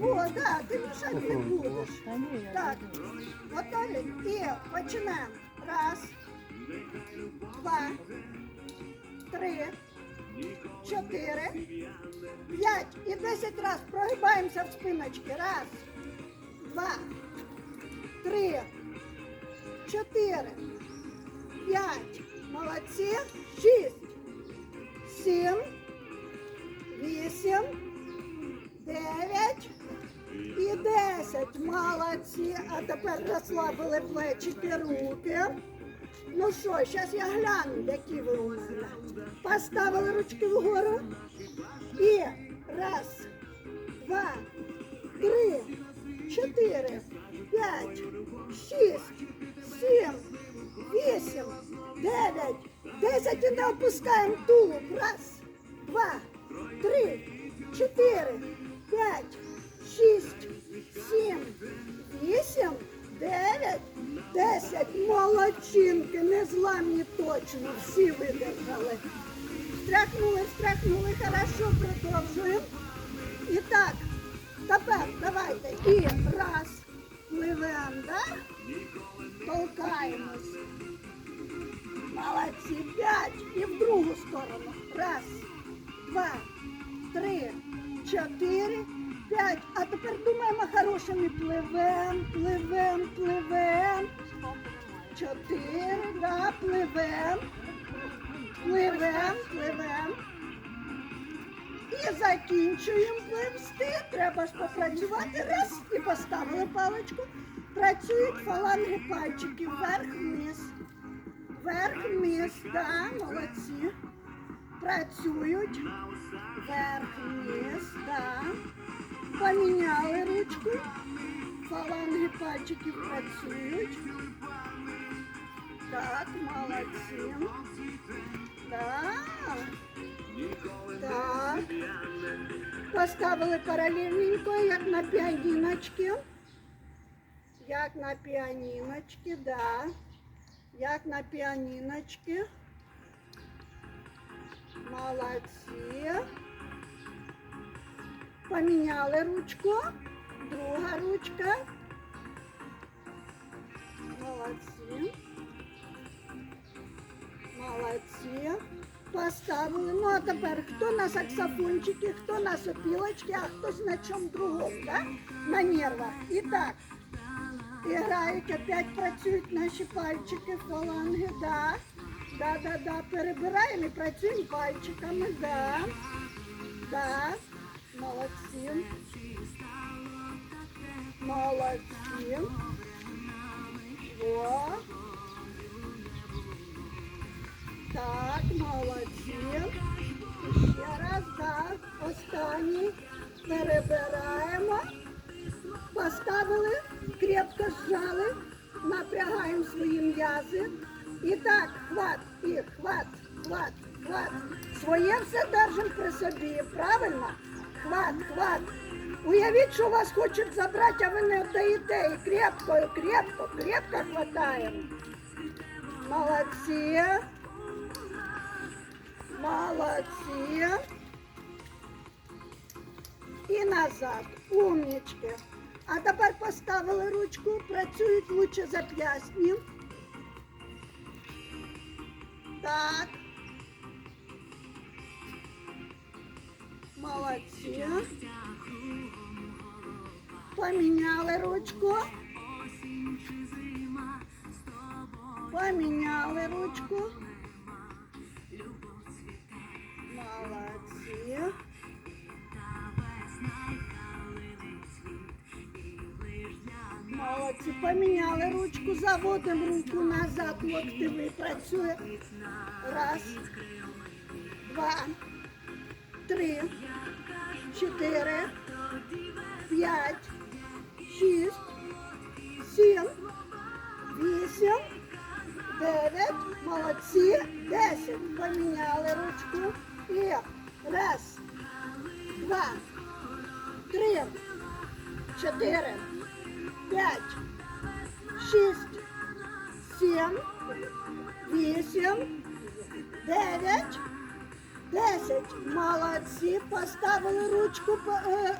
О, да, ти мішати не будеш. Так, готові? І починаємо. Раз, два, три, чотири, п'ять і десять раз прогибаємося в спиночки. Раз, два, три, чотири, п'ять. Молодці. Шість, сім, вісім, 10. Молодці. А тепер розслабили плечики, руки. Ну що, зараз я гляну, які ви у мене. Поставили ручки вгору. І раз, два, три, чотири, п'ять, шість, сім, вісім, дев'ять, десять. І не опускаємо тулуб. Раз, два, три, чотири, п'ять, шість, сім, вісім, дев'ять, десять. Молодчинки, незламні точно, всі видержали. Встряхнули, встряхнули, хорошо, продовжуємо. І так, тепер давайте. І раз, пливемо, да? Толкаємось. Молодці, п'ять. І в другу сторону. Раз, два, тепер думаємо хорошими. Пливем, пливем, пливем. Чотири, да, пливем. Пливем, пливем. І закінчуємо пливсти. Треба ж попрацювати. Раз і поставили паличку. Працюють фаланги пальчиків вверх-вниз. Вверх-вниз, да, молодці. Працюють. Вверх-вниз, да. Поміняли ручку. Фаланги пальчиків працюють. Так, молодці. Так. Так. Поставили паралельненько, як на піаніночки. Як на піаніночки, да. Як на піаніночки. Молодці. Поміняли ручку. Друга ручка. Молодці. Молодці. Поставили. Ну а тепер хто на саксофончики, хто на сопілочки, а хтось на чому другому, да? на нервах. І так. Грають, опять працюють наші пальчики, фаланги, да. Да, да, да. Перебираємо і працюємо пальчиками, да. Да. Молодці. Молодці. О. Так, молодці. Ще раз, так. Останній. Перебираємо. Поставили, крепко зжали, напрягаємо свої м'язи. І так, хват, і хват, хват, хват. Своє все держимо при собі, правильно? Хват, хват. Уявіть, що вас хочуть забрати, а ви не віддаєте. І крепко, і крепко, крепко хватаємо. Молодці. Молодці. І назад. Умнічки. А тепер поставили ручку, працюють лучше зап'ястні. Так. Молодці. Поміняли ручку. Поміняли ручку. Молодці. Молодці, поміняли ручку, заводимо руку назад, локтевий працює. Раз, два, три, чотири, п'ять, шість, сім, вісім, дев'ять, молодці, десять. Поміняли ручку. І раз, два, три, чотири, п'ять, шість, сім, вісім, дев'ять, десять. Молодці. Поставили ручку. е,